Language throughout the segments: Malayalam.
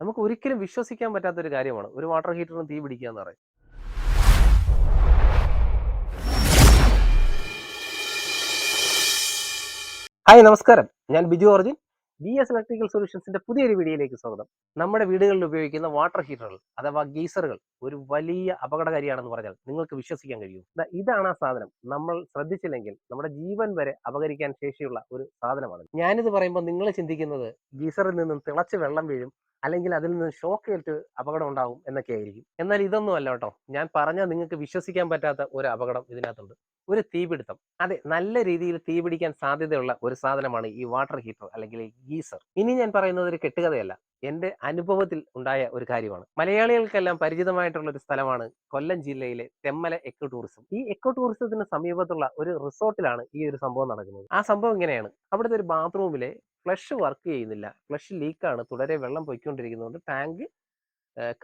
നമുക്ക് ഒരിക്കലും വിശ്വസിക്കാൻ പറ്റാത്ത ഒരു കാര്യമാണ്. ഒരു വാട്ടർ ഹീറ്ററിന് തീ പിടിക്കുക എന്ന് പറയും ഹായ് നമസ്കാരം. ഞാൻ Biju origin B S electrical സൊല്യൂഷൻസിന്റെ പുതിയൊരു വീഡിയോയിലേക്ക് സ്വാഗതം. നമ്മുടെ വീടുകളിൽ ഉപയോഗിക്കുന്ന വാട്ടർ ഹീറ്ററുകൾ അഥവാ ഗീസറുകൾ ഒരു വലിയ അപകടകാരിയാണെന്ന് പറഞ്ഞാൽ നിങ്ങൾക്ക് വിശ്വസിക്കാൻ കഴിയും. ഇതാണ് ആ സാധനം. നമ്മൾ ശ്രദ്ധിച്ചില്ലെങ്കിൽ നമ്മുടെ ജീവൻ വരെ അപകരിക്കാൻ ശേഷിയുള്ള ഒരു സാധനമാണ്. ഞാനിത് പറയുമ്പോൾ നിങ്ങൾ ചിന്തിക്കുന്നത് ഗീസറിൽ നിന്നും തിളച്ച് വെള്ളം വീഴും അല്ലെങ്കിൽ അതിൽ നിന്ന് ഷോക്ക് ഏറ്റ് അപകടം ഉണ്ടാവും എന്നൊക്കെ ആയിരിക്കും എന്നാൽ ഇതൊന്നും അല്ല കേട്ടോ. ഞാൻ പറഞ്ഞാൽ നിങ്ങൾക്ക് വിശ്വസിക്കാൻ പറ്റാത്ത ഒരു അപകടം ഇതിനകത്തുണ്ട്. ഒരു തീപിടുത്തം. അതെ നല്ല രീതിയിൽ തീ പിടിക്കാൻ സാധ്യതയുള്ള ഒരു സാധനമാണ് ഈ വാട്ടർ ഹീറ്റർ അല്ലെങ്കിൽ ഗീസർ ഇനി ഞാൻ പറയുന്നത് ഒരു കെട്ടുകഥയല്ല. എന്റെ അനുഭവത്തിൽ ഉണ്ടായ ഒരു കാര്യമാണ്. മലയാളികൾക്കെല്ലാം പരിചിതമായിട്ടുള്ള ഒരു സ്ഥലമാണ് കൊല്ലം ജില്ലയിലെ തെമ്മല എക്കോ ടൂറിസം ഈ എക്കോ ടൂറിസത്തിന് സമീപത്തുള്ള ഒരു റിസോർട്ടിലാണ് ഈ ഒരു സംഭവം നടക്കുന്നത്. ആ സംഭവം ഇങ്ങനെയാണ്. അവിടുത്തെ ഒരു ബാത്റൂമിലെ ഫ്ലഷ് വർക്ക് ചെയ്യുന്നില്ല. ഫ്ലഷ് ലീക്കാണ് തുടരെ വെള്ളം പൊയ്ക്കൊണ്ടിരിക്കുന്നതുകൊണ്ട് ടാങ്ക്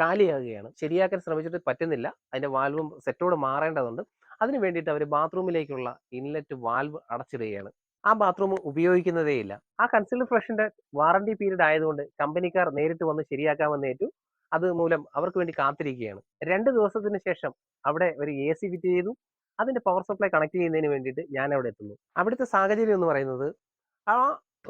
കാലിയാകുകയാണ്. ശരിയാക്കാൻ ശ്രമിച്ചിട്ട് പറ്റുന്നില്ല. അതിന്റെ വാൽവും സെറ്റോട് മാറേണ്ടതുണ്ട്. അതിന് വേണ്ടിയിട്ട് അവർ ബാത്റൂമിലേക്കുള്ള ഇൻലെറ്റ് വാൽവ് അടച്ചിടുകയാണ്. ആ ബാത്റൂം ഉപയോഗിക്കുന്നതേയില്ല. ആ കൺസീൽഡ് ഫ്രഷിന്റെ വാറണ്ടി പീരീഡ് ആയതുകൊണ്ട് കമ്പനിക്കാർ നേരിട്ട് വന്ന് ശരിയാക്കാമെന്ന് ഏറ്റു. അത് മൂലം അവർക്ക് വേണ്ടി കാത്തിരിക്കുകയാണ്. രണ്ട് ദിവസത്തിന് ശേഷം അവിടെ ഒരു എ സി ഫിറ്റ് ചെയ്തു. അതിന്റെ പവർ സപ്ലൈ കണക്ട് ചെയ്യുന്നതിന് വേണ്ടിയിട്ട് ഞാൻ അവിടെ എത്തുന്നു. അവിടുത്തെ സാഹചര്യം എന്ന് പറയുന്നത് ആ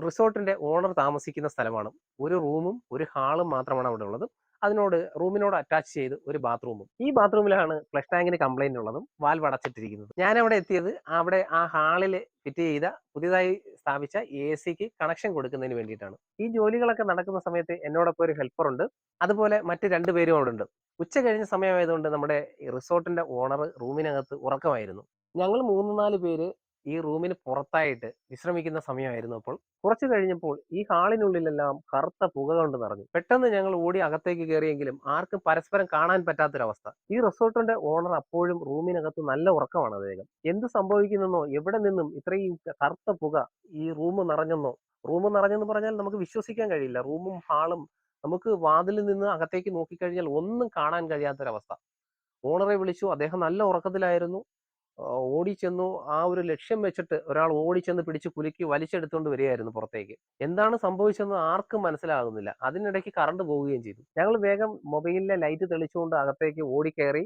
റിസോർട്ടിന്റെ ഓണർ താമസിക്കുന്ന സ്ഥലമാണ്. ഒരു റൂമും ഒരു ഹാളും മാത്രമാണ് അവിടെ ഉള്ളത്. അതിനോട് റൂമിനോട് അറ്റാച്ച് ചെയ്ത് ഒരു ബാത്റൂമും ഈ ബാത്റൂമിലാണ് ഫ്ലഷ് ടാങ്കിന് കംപ്ലൈന്റ് ഉള്ളതും വാൽവ് അടച്ചിട്ടിരിക്കുന്നത്. ഞാൻ അവിടെ എത്തിയത് അവിടെ ആ ഹാളിൽ ഫിറ്റ് ചെയ്ത പുതിയതായി സ്ഥാപിച്ച എ സിക്ക് കണക്ഷൻ കൊടുക്കുന്നതിന് വേണ്ടിയിട്ടാണ്. ഈ ജോലികളൊക്കെ നടക്കുന്ന സമയത്ത് എന്നോടൊപ്പം ഒരു ഹെൽപ്പർ ഉണ്ട്. അതുപോലെ മറ്റ് രണ്ടുപേരും അവിടെ ഉണ്ട്. ഉച്ച കഴിഞ്ഞ സമയമായതുകൊണ്ട് നമ്മുടെ റിസോർട്ടിന്റെ ഓണർ റൂമിനകത്ത് ഉറക്കമായിരുന്നു. ഞങ്ങൾ മൂന്ന് നാല് പേര് ഈ റൂമിന് പുറത്തായിട്ട് വിശ്രമിക്കുന്ന സമയമായിരുന്നു അപ്പോൾ. കുറച്ചു കഴിഞ്ഞപ്പോൾ ഈ ഹാളിനുള്ളിലെല്ലാം കറുത്ത പുക കൊണ്ട് നിറഞ്ഞു. പെട്ടെന്ന് ഞങ്ങൾ ഓടി അകത്തേക്ക് കയറിയെങ്കിലും ആർക്കും പരസ്പരം കാണാൻ പറ്റാത്തൊരവസ്ഥ. ഈ റിസോർട്ടിന്റെ ഓണർ അപ്പോഴും റൂമിനകത്ത് നല്ല ഉറക്കമാണ് അദ്ദേഹം. എന്ത് സംഭവിക്കുന്നെന്നോ എവിടെ നിന്നും ഇത്രയും കറുത്ത പുക ഈ റൂം നിറഞ്ഞെന്നോ റൂം നിറഞ്ഞെന്ന് പറഞ്ഞാൽ നമുക്ക് വിശ്വസിക്കാൻ കഴിയില്ല. റൂമും ഹാളും നമുക്ക് വാതിലിൽ നിന്ന് അകത്തേക്ക് നോക്കിക്കഴിഞ്ഞാൽ ഒന്നും കാണാൻ കഴിയാത്തൊരവസ്ഥ. ഓണറെ വിളിച്ചു. അദ്ദേഹം നല്ല ഉറക്കത്തിലായിരുന്നു. ഓടിച്ചെന്നു ആ ഒരു ലക്ഷ്യം വെച്ചിട്ട് ഒരാൾ ഓടിച്ചെന്ന് പിടിച്ച് കുലുക്കി വലിച്ചെടുത്തുകൊണ്ട് വരികയായിരുന്നു പുറത്തേക്ക്. എന്താണ് സംഭവിച്ചതെന്ന് ആർക്കും മനസ്സിലാകുന്നില്ല. അതിനിടയ്ക്ക് കറണ്ട് പോവുകയും ചെയ്തു. ഞങ്ങൾ വേഗം മൊബൈലിലെ ലൈറ്റ് തെളിച്ചുകൊണ്ട് അകത്തേക്ക് ഓടിക്കയറി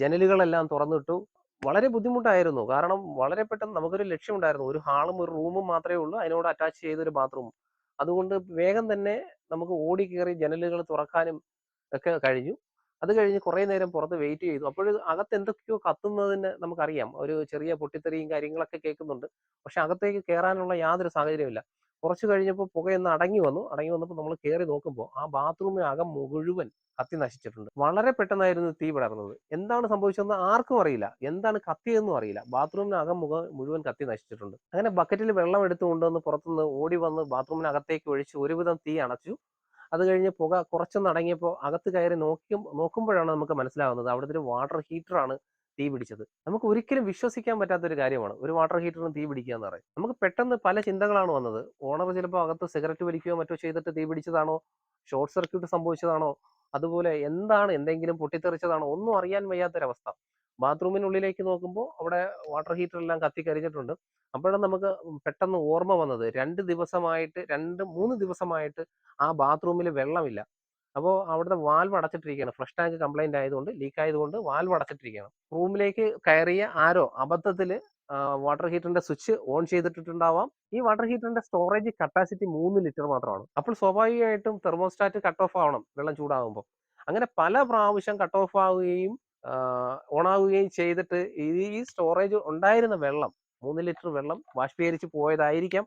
ജനലുകളെല്ലാം തുറന്നിട്ടു. വളരെ ബുദ്ധിമുട്ടായിരുന്നു. കാരണം വളരെ പെട്ടെന്ന് നമുക്കൊരു ലക്ഷ്യമുണ്ടായിരുന്നു. ഒരു ഹാളും ഒരു റൂമും മാത്രമേ ഉള്ളൂ. അതിനോട് അറ്റാച്ച് ചെയ്തൊരു ബാത്റൂം അതുകൊണ്ട് വേഗം തന്നെ നമുക്ക് ഓടി കയറി ജനലുകൾ തുറക്കാനും ഒക്കെ കഴിഞ്ഞു. അത് കഴിഞ്ഞ് കുറെ നേരം പുറത്ത് വെയിറ്റ് ചെയ്തു. അപ്പോൾ അകത്ത് എന്തൊക്കെയോ കത്തുന്നതിന് നമുക്കറിയാം. ഒരു ചെറിയ പൊട്ടിത്തെറിയും കാര്യങ്ങളൊക്കെ കേൾക്കുന്നുണ്ട്. പക്ഷെ അകത്തേക്ക് കയറാനുള്ള യാതൊരു സാഹചര്യമില്ല കുറച്ച് കഴിഞ്ഞപ്പോൾ പുകയൊന്ന് അടങ്ങി വന്നു. അടങ്ങി വന്നപ്പോൾ നമ്മൾ കയറി നോക്കുമ്പോൾ ആ ബാത്റൂമിനകം മുഴുവൻ കത്തി നശിച്ചിട്ടുണ്ട്. വളരെ പെട്ടെന്നായിരുന്നു തീ വിടർന്നത് എന്താണ് സംഭവിച്ചതെന്ന് ആർക്കും അറിയില്ല. എന്താണ് കത്തിയെന്നും അറിയില്ല. ബാത്റൂമിനകം മുഖ മുഴുവൻ കത്തി നശിച്ചിട്ടുണ്ട്. അങ്ങനെ ബക്കറ്റിൽ വെള്ളം എടുത്തു കൊണ്ടുവന്ന് പുറത്തുനിന്ന് ഓടി വന്ന് ബാത്റൂമിനകത്തേക്ക് ഒഴിച്ച് ഒരുവിധം തീ അണച്ചു. അത് കഴിഞ്ഞ് പുക കുറച്ചൊന്ന് അടങ്ങിയപ്പോൾ അകത്ത് കയറി നോക്കും നോക്കുമ്പോഴാണ് നമുക്ക് മനസ്സിലാവുന്നത്. അവിടുത്തെ ഒരു വാട്ടർ ഹീറ്ററാണ് തീ പിടിച്ചത്. നമുക്ക് ഒരിക്കലും വിശ്വസിക്കാൻ പറ്റാത്ത ഒരു കാര്യമാണ്. ഒരു വാട്ടർ ഹീറ്ററിന് തീ പിടിക്കുക എന്ന് പറയും നമുക്ക് പെട്ടെന്ന് പല ചിന്തകളാണ് വന്നത്. ഓണർ ചിലപ്പോൾ അകത്ത് സിഗരറ്റ് വലിക്കുകയോ മറ്റോ ചെയ്തിട്ട് തീ പിടിച്ചതാണോ? Short circuit സംഭവിച്ചതാണോ? അതുപോലെ എന്താണ് എന്തെങ്കിലും പൊട്ടിത്തെറിച്ചതാണോ? ഒന്നും അറിയാൻ വയ്യാത്തൊരവസ്ഥ. ബാത്റൂമിനുള്ളിലേക്ക് നോക്കുമ്പോൾ അവിടെ വാട്ടർ ഹീറ്റർ എല്ലാം കത്തിക്കരിഞ്ഞിട്ടുണ്ട് അപ്പോഴാണ് നമുക്ക് പെട്ടെന്ന് ഓർമ്മ വന്നത്. രണ്ട് ദിവസമായിട്ട് രണ്ട് മൂന്ന് ദിവസമായിട്ട് ആ ബാത്റൂമിൽ വെള്ളമില്ല. അപ്പോൾ അവിടുത്തെ വാൽവ് അടച്ചിട്ടിരിക്കുകയാണ്. ഫ്ലഷ് ടാങ്ക് കംപ്ലൈന്റ് ആയതുകൊണ്ട് ലീക്ക് ആയതുകൊണ്ട് വാൽവ് അടച്ചിട്ടിരിക്കുകയാണ്. റൂമിലേക്ക് കയറിയ ആരോ അബദ്ധത്തിൽ വാട്ടർ ഹീറ്ററിന്റെ സ്വിച്ച് ഓൺ ചെയ്തിട്ടുണ്ടാവാം ഈ വാട്ടർ ഹീറ്ററിന്റെ സ്റ്റോറേജ് കപ്പാസിറ്റി മൂന്ന് ലിറ്റർ മാത്രമാണ്. അപ്പോൾ സ്വാഭാവികമായിട്ടും തെർമോസ്റ്റാറ്റ് കട്ട് ഓഫ് ആവണം വെള്ളം ചൂടാകുമ്പോൾ അങ്ങനെ പല പ്രാവശ്യം കട്ട് ഓഫ് ആവുകയും ഓണാവുകയും ചെയ്തിട്ട് ഈ സ്റ്റോറേജ് ഉണ്ടായിരുന്ന വെള്ളം മൂന്ന് ലിറ്റർ വെള്ളം ബാഷ്പീകരിച്ച് പോയതായിരിക്കാം.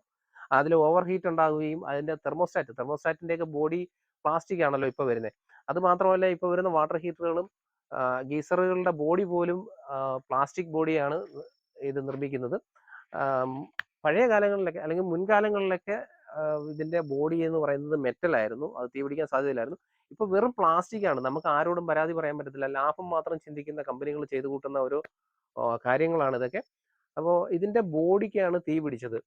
അതിൽ ഓവർ ഹീറ്റ് ഉണ്ടാകുകയും അതിന്റെ തെർമോസ്റ്റാറ്റ് തെർമോസ്റ്റാറ്റിന്റെ ഒക്കെ ബോഡി പ്ലാസ്റ്റിക് ആണല്ലോ ഇപ്പോൾ വരുന്നത് അത് മാത്രമല്ല ഇപ്പൊ വരുന്ന വാട്ടർ ഹീറ്ററുകളും ഗീസറുകളുടെ ബോഡി പോലും പ്ലാസ്റ്റിക് ബോഡിയാണ് ഇത് നിർമ്മിക്കുന്നത്. പഴയ കാലങ്ങളിലൊക്കെ അല്ലെങ്കിൽ മുൻകാലങ്ങളിലൊക്കെ ഇതിന്റെ ബോഡി എന്ന് പറയുന്നത് മെറ്റൽ ആയിരുന്നു. അത് തീ പിടിക്കാൻ സാധ്യതയില്ലായിരുന്നു. ഇപ്പൊ വെറും പ്ലാസ്റ്റിക് ആണ്. നമുക്ക് ആരോടും പരാതി പറയാൻ പറ്റത്തില്ല. ലാഭം മാത്രം ചിന്തിക്കുന്ന കമ്പനികൾ ചെയ്തു കൂട്ടുന്ന ഒരു കാര്യങ്ങളാണ് ഇതൊക്കെ. അപ്പോൾ ഇതിന്റെ ബോഡിക്കാണ് തീ പിടിച്ചത്.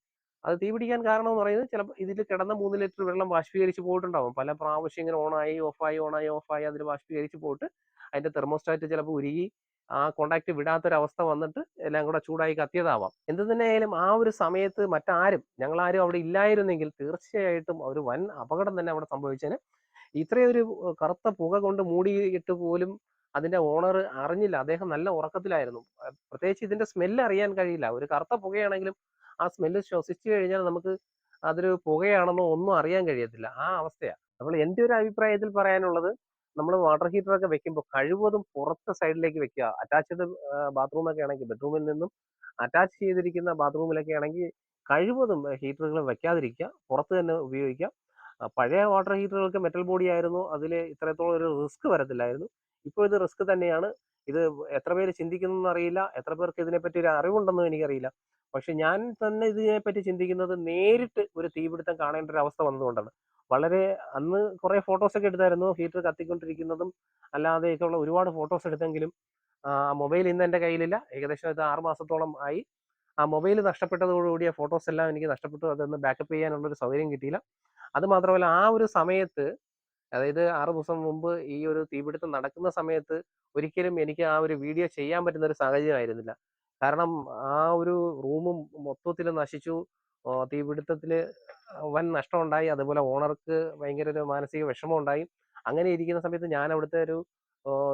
അത് തീ പിടിക്കാൻ കാരണം എന്ന് പറയുന്നത് ചിലപ്പോൾ ഇതിൽ കിടന്ന മൂന്ന് ലിറ്റർ വെള്ളം ബാഷ്പീകരിച്ച് പോയിട്ടുണ്ടാവും. പല പ്രാവശ്യം ഇങ്ങനെ ഓണായി ഓഫായി ഓണായി ഓഫായി അതിൽ ബാഷ്പീകരിച്ച് പോയിട്ട് അതിന്റെ തെർമോസ്റ്റാറ്റ് ചിലപ്പോൾ ഉരുകി ആ കോണ്ടാക്ട് വിടാത്തൊരവസ്ഥ വന്നിട്ട് എല്ലാം കൂടെ ചൂടായി കത്തിയതാവാം. എന്ത് തന്നെയായാലും ആ ഒരു സമയത്ത് മറ്റാരും ഞങ്ങളാരും അവിടെ ഇല്ലായിരുന്നെങ്കിൽ തീർച്ചയായിട്ടും ഒരു വൻ അപകടം തന്നെ അവിടെ സംഭവിച്ചേനെ. ഇത്രയും ഒരു കറുത്ത പുക കൊണ്ട് മൂടിയിട്ട് പോലും അതിന്റെ ഓണർ അറിഞ്ഞില്ല. അദ്ദേഹം നല്ല ഉറക്കത്തിലായിരുന്നു. പ്രത്യേകിച്ച് ഇതിന്റെ സ്മെല്ല് അറിയാൻ കഴിയില്ല. ഒരു കറുത്ത പുകയാണെങ്കിലും ആ സ്മെല്ല് ശ്വസിച്ചു കഴിഞ്ഞാൽ നമുക്ക് അതൊരു പുകയാണെന്നോ ഒന്നും അറിയാൻ കഴിയത്തില്ല. ആ അവസ്ഥയാണ് അപ്പോൾ എന്റെ ഒരു അഭിപ്രായത്തിൽ പറയാനുള്ളത് നമ്മൾ വാട്ടർ ഹീറ്റർ ഒക്കെ വെക്കുമ്പോൾ കഴിവതും പുറത്തെ സൈഡിലേക്ക് വെക്കുക. അറ്റാച്ച്ഡ് ബാത്റൂം ഒക്കെ ആണെങ്കിൽ ബെഡ്റൂമിൽ നിന്നും അറ്റാച്ച് ചെയ്തിരിക്കുന്ന ബാത്റൂമിലൊക്കെ ആണെങ്കിൽ കഴിവതും ഹീറ്ററുകൾ വെക്കാതിരിക്കുക. പുറത്ത് തന്നെ ഉപയോഗിക്കാം പഴയ വാട്ടർ ഹീറ്ററുകൾക്ക് മെറ്റൽ ബോഡി ആയിരുന്നു. അതിൽ ഇത്രത്തോളം ഒരു റിസ്ക് വരത്തില്ലായിരുന്നു. ഇപ്പോൾ ഇത് റിസ്ക് തന്നെയാണ്. ഇത് എത്ര പേര് ചിന്തിക്കുന്നു അറിയില്ല. എത്ര പേർക്ക് ഇതിനെപ്പറ്റി ഒരു അറിവുണ്ടെന്നും എനിക്കറിയില്ല. പക്ഷെ ഞാൻ തന്നെ ഇതിനെപ്പറ്റി ചിന്തിക്കുന്നത് നേരിട്ട് ഒരു തീപിടുത്തം കാണേണ്ട ഒരു അവസ്ഥ വന്നതുകൊണ്ടാണ്. വളരെ അന്ന് കുറെ ഫോട്ടോസ് ഒക്കെ എടുത്തായിരുന്നു. ഹീറ്റർ കത്തിക്കൊണ്ടിരിക്കുന്നതും അല്ലാതെയൊക്കെ ഉള്ള ഒരുപാട് ഫോട്ടോസ് എടുത്തെങ്കിലും ആ മൊബൈൽ ഇന്ന് എന്റെ കയ്യിലില്ല. ഏകദേശം ഇത് ആറ് മാസത്തോളം ആയി. ആ മൊബൈൽ നഷ്ടപ്പെട്ടതോടുകൂടിയ ഫോട്ടോസ് എല്ലാം എനിക്ക് നഷ്ടപ്പെട്ടു. അതൊന്ന് ബാക്കപ്പ് ചെയ്യാനുള്ള ഒരു സൗകര്യം കിട്ടിയില്ല. അത് മാത്രമല്ല ആ ഒരു സമയത്ത് അതായത് ആറ് ദിവസം മുമ്പ് ഈ ഒരു തീപിടുത്തം നടക്കുന്ന സമയത്ത് ഒരിക്കലും എനിക്ക് ആ ഒരു വീഡിയോ ചെയ്യാൻ പറ്റുന്ന ഒരു സാഹചര്യമായിരുന്നില്ല കാരണം ആ ഒരു റൂമും മൊത്തത്തിൽ നശിച്ചു. തീപിടുത്തത്തിൽ വൻ നഷ്ടമുണ്ടായി. അതുപോലെ ഓണർക്ക് ഭയങ്കര ഒരു മാനസിക വിഷമം ഉണ്ടായി അങ്ങനെ ഇരിക്കുന്ന സമയത്ത് ഞാൻ അവിടുത്തെ ഒരു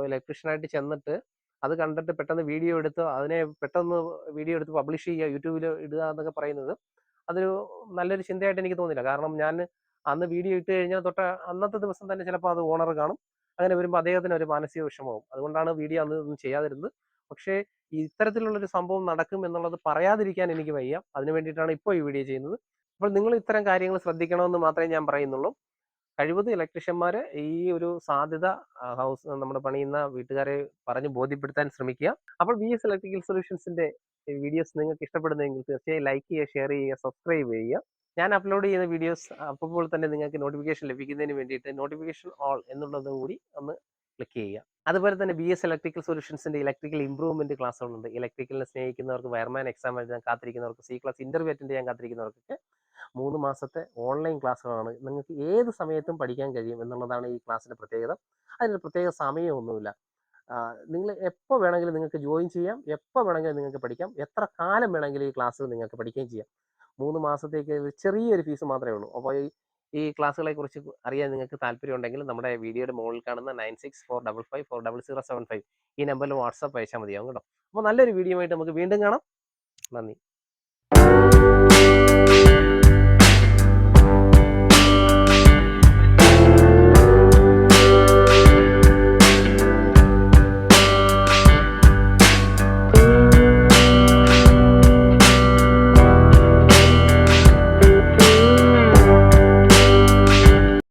ഇലക്ട്രീഷ്യനായിട്ട് ചെന്നിട്ട് അത് കണ്ടിട്ട് പെട്ടെന്ന് വീഡിയോ എടുത്ത് അതിനെ പെട്ടെന്ന് വീഡിയോ എടുത്ത് പബ്ലിഷ് ചെയ്യുക യൂട്യൂബിൽ ഇടുക എന്നൊക്കെ പറയുന്നത് അതൊരു നല്ലൊരു ചിന്തയായിട്ട് എനിക്ക് തോന്നില്ല കാരണം ഞാൻ അന്ന് വീഡിയോ ഇട്ട് കഴിഞ്ഞാൽ തൊട്ട് അന്നത്തെ ദിവസം തന്നെ ചിലപ്പോൾ അത് ഓണർ കാണും. അങ്ങനെ വരുമ്പോൾ അദ്ദേഹത്തിന് ഒരു മാനസിക വിഷമവും. അതുകൊണ്ടാണ് വീഡിയോ അന്ന് ഒന്നും ചെയ്യാതിരുന്നത്. പക്ഷേ ഇത്തരത്തിലുള്ളൊരു സംഭവം നടക്കും എന്നുള്ളത് പറയാതിരിക്കാൻ എനിക്ക് വയ്യ. അതിനു വേണ്ടിയിട്ടാണ് ഇപ്പോൾ ഈ വീഡിയോ ചെയ്യുന്നത്. അപ്പോൾ നിങ്ങൾ ഇത്തരം കാര്യങ്ങൾ ശ്രദ്ധിക്കണമെന്ന് മാത്രമേ ഞാൻ പറയുന്നുള്ളൂ. കഴിവതും ഇലക്ട്രീഷ്യന്മാർ ഈ ഒരു സാധ്യത ഹൗസ് നമ്മുടെ പണിയുന്ന വീട്ടുകാരെ പറഞ്ഞ് ബോധ്യപ്പെടുത്താൻ ശ്രമിക്കുക. അപ്പോൾ വി എസ് ഇലക്ട്രിക്കൽ സൊല്യൂഷൻസിന്റെ വീഡിയോസ് നിങ്ങൾക്ക് ഇഷ്ടപ്പെടുന്നെങ്കിൽ തീർച്ചയായും ലൈക്ക് ചെയ്യുക ഷെയർ ചെയ്യുക സബ്സ്ക്രൈബ് ചെയ്യുക. ഞാൻ അപ്ലോഡ് ചെയ്യുന്ന വീഡിയോസ് അപ്പോൾ തന്നെ നിങ്ങൾക്ക് നോട്ടിഫിക്കേഷൻ ലഭിക്കുന്നതിന് വേണ്ടിയിട്ട് നോട്ടിഫിക്കേഷൻ ഓൾ എന്നുള്ളതും കൂടി ഒന്ന് ക്ലിക്ക് ചെയ്യുക. അതുപോലെ തന്നെ ബി എസ് ഇലക്ട്രിക്കൽ സൊല്യൂഷൻസിന്റെ ഇലക്ട്രിക്കൽ ഇംപ്രൂവ്മെന്റ് ക്ലാസ്സുകളുണ്ട് ഇലക്ട്രിക്കലിനെ സ്നേഹിക്കുന്നവർക്ക് വയർമാൻ എക്സാം എഴുതാൻ കാത്തിരിക്കുന്നവർക്ക് സി ക്ലാസ് ഇന്റർവ്യൂ അറ്റൻഡ് ചെയ്യാൻ കാത്തിരിക്കുന്നവർക്കൊക്കെ മൂന്ന് മാസത്തെ ഓൺലൈൻ ക്ലാസ്സുകളാണ് നിങ്ങൾക്ക് ഏത് സമയത്തും പഠിക്കാൻ കഴിയും എന്നുള്ളതാണ് ഈ ക്ലാസ്സിന്റെ പ്രത്യേകത. അതിന് പ്രത്യേക സമയമൊന്നുമില്ല. നിങ്ങൾ എപ്പോൾ വേണമെങ്കിലും നിങ്ങൾക്ക് ജോയിൻ ചെയ്യാം. എപ്പോൾ വേണമെങ്കിലും നിങ്ങൾക്ക് പഠിക്കാം. എത്ര കാലം വേണമെങ്കിലും ഈ ക്ലാസ് നിങ്ങൾക്ക് പഠിക്കുകയും ചെയ്യാം. മൂന്ന് മാസത്തേക്ക് ചെറിയൊരു ഫീസ് മാത്രമേ ഉള്ളൂ. അപ്പോൾ ഈ ഈ ക്ലാസ്സുകളെ കുറിച്ച് അറിയാൻ നിങ്ങൾക്ക് താല്പര്യം ഉണ്ടെങ്കിൽ നമ്മുടെ വീഡിയോയുടെ മുകളിൽ കാണുന്ന nine six four double five four double zero seven five ഈ നമ്പറിൽ വാട്സാപ്പ് അയച്ചാൽ മതിയാവും കേട്ടോ. അപ്പോൾ നല്ലൊരു വീഡിയോ ആയിട്ട് നമുക്ക് വീണ്ടും കാണാം. നന്ദി.